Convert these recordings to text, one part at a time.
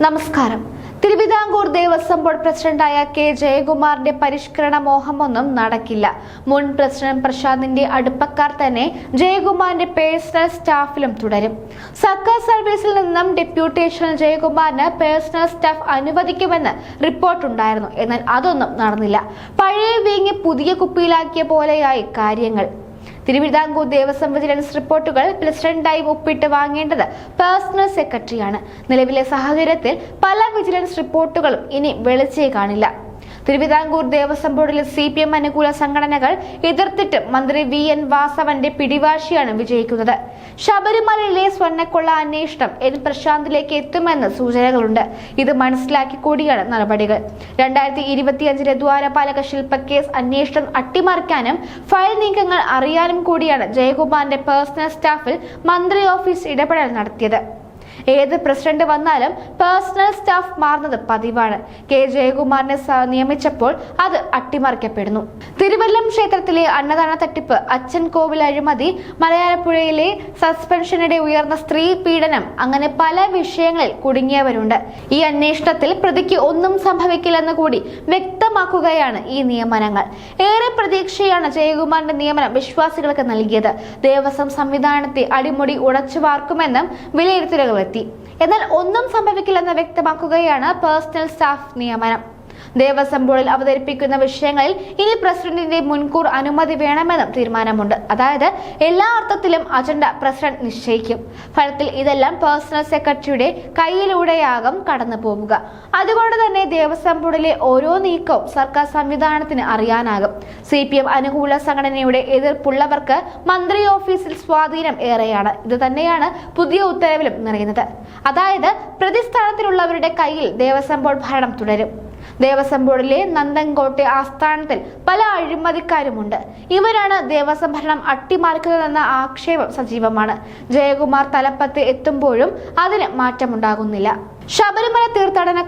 നമസ്കാരം. തിരുവിതാംകൂർ ദേവസ്വം ബോർഡ് പ്രസിഡന്റായ കെ ജയകുമാറിന്റെ പരിഷ്കരണ മോഹമൊന്നും നടക്കില്ല. മുൻ പ്രസിഡന്റ് പ്രശാന്തിന്റെ അടുപ്പക്കാർ തന്നെ ജയകുമാറിന്റെ പേഴ്സണൽ സ്റ്റാഫിലും തുടരും. സർക്കാർ സർവീസിൽ നിന്നും ഡെപ്യൂട്ടേഷൻ ജയകുമാറിന് പേഴ്സണൽ സ്റ്റാഫ് അനുവദിക്കുമെന്ന് റിപ്പോർട്ടുണ്ടായിരുന്നു. എന്നാൽ അതൊന്നും നടന്നില്ല. പഴയ വീങ്ങി പുതിയ കുപ്പിയിലാക്കിയ പോലെയായി കാര്യങ്ങൾ. തിരുവിതാംകൂർ ദേവസ്വം വിജിലൻസ് റിപ്പോർട്ടുകൾ പ്രസിഡന്റായി ഒപ്പിട്ട് വാങ്ങേണ്ടത് പേഴ്സണൽ സെക്രട്ടറിയാണ്. നിലവിലെ സാഹചര്യത്തിൽ പല വിജിലൻസ് റിപ്പോർട്ടുകളും ഇനി വെളിച്ചേ കാണില്ല. തിരുവിതാംകൂർ ദേവസ്വം ബോർഡിലെ സി പി എം അനുകൂല സംഘടനകൾ എതിർത്തിട്ട് മന്ത്രി വി എൻ വാസവന്റെ പിടിവാശിയാണ് വിജയിക്കുന്നത്. ശബരിമലയിലെ സ്വർണക്കൊള്ള അന്വേഷണം എൻ പ്രശാന്തിലേക്ക് എത്തുമെന്ന് സൂചനകളുണ്ട്. ഇത് മനസ്സിലാക്കി കൂടിയാണ് നടപടികൾ. രണ്ടായിരത്തി ഇരുപത്തിയഞ്ചിലെ ദ്വാരപാലക ശില്പ കേസ് അന്വേഷണം അട്ടിമറിക്കാനും ഫയൽ നീക്കങ്ങൾ അറിയാനും കൂടിയാണ് ജയകുമാറിന്റെ പേഴ്സണൽ സ്റ്റാഫിൽ മന്ത്രി ഓഫീസ് ഇടപെടൽ നടത്തിയത്. ഏത് പ്രസിഡന്റ് വന്നാലും പേഴ്സണൽ സ്റ്റാഫ് മാറുന്നത് പതിവാണ്. കെ ജയകുമാറിനെ നിയമിച്ചപ്പോൾ അത് അട്ടിമറിക്കപ്പെടുന്നു. തിരുവല്ലം ക്ഷേത്രത്തിലെ അന്നദാന തട്ടിപ്പ് അച്ഛൻ കോവിൽ അഴിമതി മലയാളപ്പുഴയിലെ സസ്പെൻഷനിടെ ഉയർന്ന സ്ത്രീ പീഡനം അങ്ങനെ പല വിഷയങ്ങളിൽ കുടുങ്ങിയവരുണ്ട്. ഈ അന്വേഷണത്തിൽ പ്രതിക്ക് ഒന്നും സംഭവിക്കില്ലെന്ന് കൂടി വ്യക്തമാക്കുകയാണ് ഈ നിയമനങ്ങൾ. ഏറെ പ്രതീക്ഷയാണ് ജയകുമാറിന്റെ നിയമനം വിശ്വാസികൾക്ക് നൽകിയത്. ദേവസ്വം സംവിധാനത്തെ അടിമുടി ഉടച്ചു വാർക്കുമെന്നും വിലയിരുത്തലുകൾ എത്തി എന്നാൽ ഒന്നും സംഭവിക്കില്ലെന്ന് വ്യക്തമാക്കുകയാണ് പേഴ്സണൽ സ്റ്റാഫ് നിയമനം. ദേവസ്വം ബോർഡിൽ അവതരിപ്പിക്കുന്ന വിഷയങ്ങളിൽ ഇനി പ്രസിഡന്റിന്റെ മുൻകൂർ അനുമതി വേണമെന്നും തീരുമാനമുണ്ട്. അതായത് എല്ലാ അർത്ഥത്തിലും അജണ്ട പ്രസിഡന്റ് നിശ്ചയിക്കും. ഫലത്തിൽ ഇതെല്ലാം പേഴ്സണൽ സെക്രട്ടറിയുടെ കയ്യിലൂടെയാകും കടന്നു പോവുക അതുകൊണ്ട് തന്നെ ദേവസ്വം ബോർഡിലെ ഓരോ നീക്കവും സർക്കാർ സംവിധാനത്തിന് അറിയാനാകും. സി പി എം അനുകൂല സംഘടനയുടെ എതിർപ്പുള്ളവർക്ക് മന്ത്രി ഓഫീസിൽ സ്വാധീനം ഏറെയാണ്. ഇത് തന്നെയാണ് പുതിയ ഉത്തരവിലും നിറയുന്നത്. അതായത് പ്രതിസ്ഥാനത്തിലുള്ളവരുടെ കയ്യിൽ ദേവസ്വം ബോർഡ് ഭരണം തുടരും. ദേവസ്വം ബോർഡിലെ നന്ദൻകോട്ടെ ആസ്ഥാനത്തിൽ പല അഴിമതിക്കാരുമുണ്ട്. ഇവരാണ് ദേവസ്വം ഭരണം അട്ടിമറിക്കുന്നതെന്ന ആക്ഷേപം സജീവമാണ്. ജയകുമാർ തലപ്പത്ത് എത്തുമ്പോഴും അതിന് മാറ്റമുണ്ടാകുന്നില്ല. ശബരിമല തീർത്ഥാടന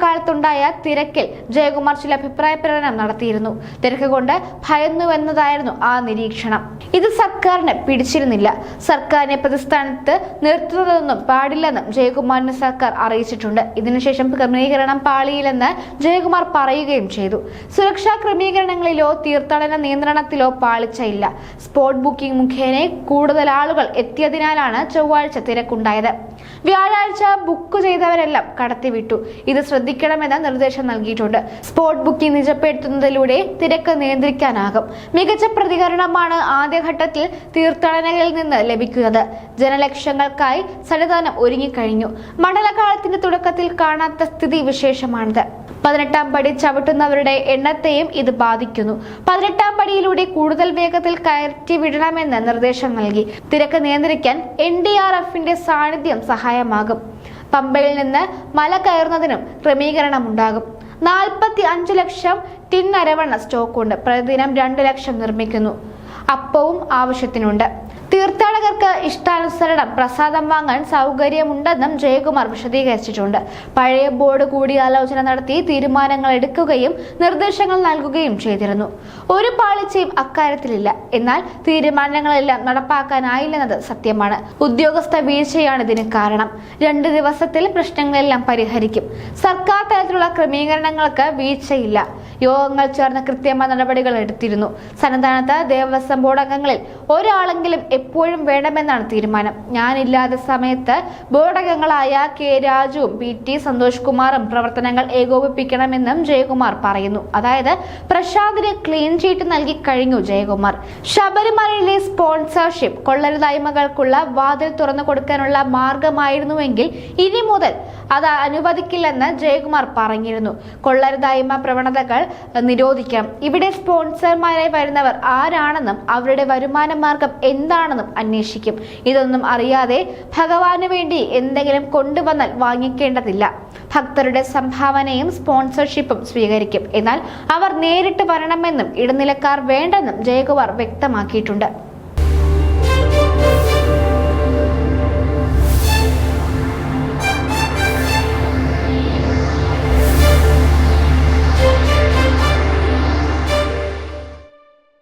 കാലത്തുണ്ടായ തിരക്കിൽ ജയകുമാർ ചില അഭിപ്രായ പ്രകടനം നടത്തിയിരുന്നു. തിരക്ക് കൊണ്ട് ഭയന്നുവെന്നതായിരുന്നു ആ നിരീക്ഷണം. ഇത് സർക്കാരിനെ പിടിച്ചിരുന്നില്ല. സർക്കാരിനെ പ്രതിസ്ഥാനത്ത് നിർത്തുന്നതൊന്നും പാടില്ലെന്നും ജയകുമാറിന് സർക്കാർ അറിയിച്ചിട്ടുണ്ട്. ഇതിനുശേഷം ക്രമീകരണം പാളിയില്ലെന്ന് ജയകുമാർ പറയുകയും ചെയ്തു. സുരക്ഷാ ക്രമീകരണങ്ങളിലോ തീർത്ഥാടന നിയന്ത്രണത്തിലോ പാളിച്ചയില്ല സ്പോട്ട് ബുക്കിംഗ് മുഖേന കൂടുതൽ ആളുകൾ എത്തിയതിനാലാണ് ചൊവ്വാഴ്ച തിരക്കുണ്ടായത്. വ്യാഴാഴ്ച ബുക്ക് ചെയ്തവരെല്ലാം കടത്തിവിട്ടു. ഇത് ശ്രദ്ധിക്കണമെന്ന നിർദ്ദേശം നൽകിയിട്ടുണ്ട്. സ്പോട്ട് ബുക്കിംഗ് നിജപ്പെടുത്തുന്നതിലൂടെ തിരക്ക് നിയന്ത്രിക്കാനാകും. മികച്ച പ്രതികരണമാണ് ആദ്യഘട്ടത്തിൽ തീർത്ഥാടനങ്ങളിൽ നിന്ന് ലഭിക്കുന്നത്. ജനലക്ഷങ്ങൾക്കായി സന്നിധാനം ഒരുങ്ങിക്കഴിഞ്ഞു. മണ്ഡലകാലത്തിന്റെ തുടക്കത്തിൽ കാണാത്ത സ്ഥിതി വിശേഷമാണിത്. പതിനെട്ടാം പടി ചവിട്ടുന്നവരുടെ എണ്ണത്തെയും ഇത് ബാധിക്കുന്നു. പതിനെട്ടാം പടിയിലൂടെ കൂടുതൽ വേഗത്തിൽ കയറ്റി വിടണമെന്ന് നിർദ്ദേശം നൽകി. തിരക്ക് നിയന്ത്രിക്കാൻ എൻ ഡി ആർ എഫിന്റെ സാന്നിധ്യം സഹായമാകും. പമ്പയിൽ നിന്ന് മല കയറുന്നതിനും ക്രമീകരണമുണ്ടാകും. നാൽപ്പത്തി അഞ്ച് ലക്ഷം ടിൻ അരവണ്ണ സ്റ്റോക്കുണ്ട്. പ്രതിദിനം രണ്ട് ലക്ഷം നിർമ്മിക്കുന്നു. അപ്പവും ആവശ്യത്തിനുണ്ട്. തീർത്ഥാടകർക്ക് ഇഷ്ടാനുസരണം പ്രസാദം വാങ്ങാൻ സൗകര്യമുണ്ടെന്നും ജയകുമാർ വിശദീകരിച്ചിട്ടുണ്ട്. പഴയ ബോർഡ് കൂടിയാലോചന നടത്തി തീരുമാനങ്ങൾ എടുക്കുകയും നിർദ്ദേശങ്ങൾ നൽകുകയും ചെയ്തിരുന്നു. ഒരു പാളിച്ചയും അക്കാര്യത്തിലില്ല. എന്നാൽ തീരുമാനങ്ങളെല്ലാം നടപ്പാക്കാനായില്ലെന്നത് സത്യമാണ്. ഉദ്യോഗസ്ഥ വീഴ്ചയാണ് ഇതിന് കാരണം. രണ്ട് ദിവസത്തിൽ പ്രശ്നങ്ങളെല്ലാം പരിഹരിക്കും. സർക്കാർ തലത്തിലുള്ള ക്രമീകരണങ്ങൾക്ക് വീഴ്ചയില്ല. യോഗങ്ങൾ ചേർന്ന് കൃത്യമായ നടപടികൾ എടുത്തിരുന്നു. സന്നിധാനത്ത് ദേവസ്വം ബോർഡ് അംഗങ്ങളിൽ ഒരാളെങ്കിലും എപ്പോഴും വേണമെന്നാണ് തീരുമാനം. ഞാനില്ലാത്ത സമയത്ത് ബോർഡ് അംഗങ്ങളായ കെ രാജുവും പി ടി സന്തോഷ് കുമാറും പ്രവർത്തനങ്ങൾ ഏകോപിപ്പിക്കണമെന്നും ജയകുമാർ പറയുന്നു. അതായത് പ്രശാന്തിന് ക്ലീൻ ചീറ്റ് നൽകി കഴിഞ്ഞു ജയകുമാർ. ശബരിമലയിലെ സ്പോൺസർഷിപ്പ് കൊള്ളരുതായ്മകൾക്കുള്ള വാതിൽ തുറന്നു കൊടുക്കാനുള്ള മാർഗമായിരുന്നുവെങ്കിൽ ഇനി മുതൽ അത് അനുവദിക്കില്ലെന്ന് ജയകുമാർ പറഞ്ഞിരുന്നു. കൊള്ളരുതായ്മ പ്രവണതകൾ നിരോധിക്കണം ഇവിടെ സ്പോൺസർമാരായി വരുന്നവർ ആരാണെന്നും അവരുടെ വരുമാന മാർഗം എന്താണെന്നും അന്വേഷിക്കും. ഇതൊന്നും അറിയാതെ ഭഗവാന് വേണ്ടി എന്തെങ്കിലും കൊണ്ടുവന്നാൽ വാങ്ങിക്കേണ്ടതില്ല. ഭക്തരുടെ സംഭാവനയും സ്പോൺസർഷിപ്പും സ്വീകരിക്കും. എന്നാൽ അവർ നേരിട്ട് വരണമെന്നും ഇടനിലക്കാർ വേണ്ടെന്നും ജയകുമാർ വ്യക്തമാക്കിയിട്ടുണ്ട്.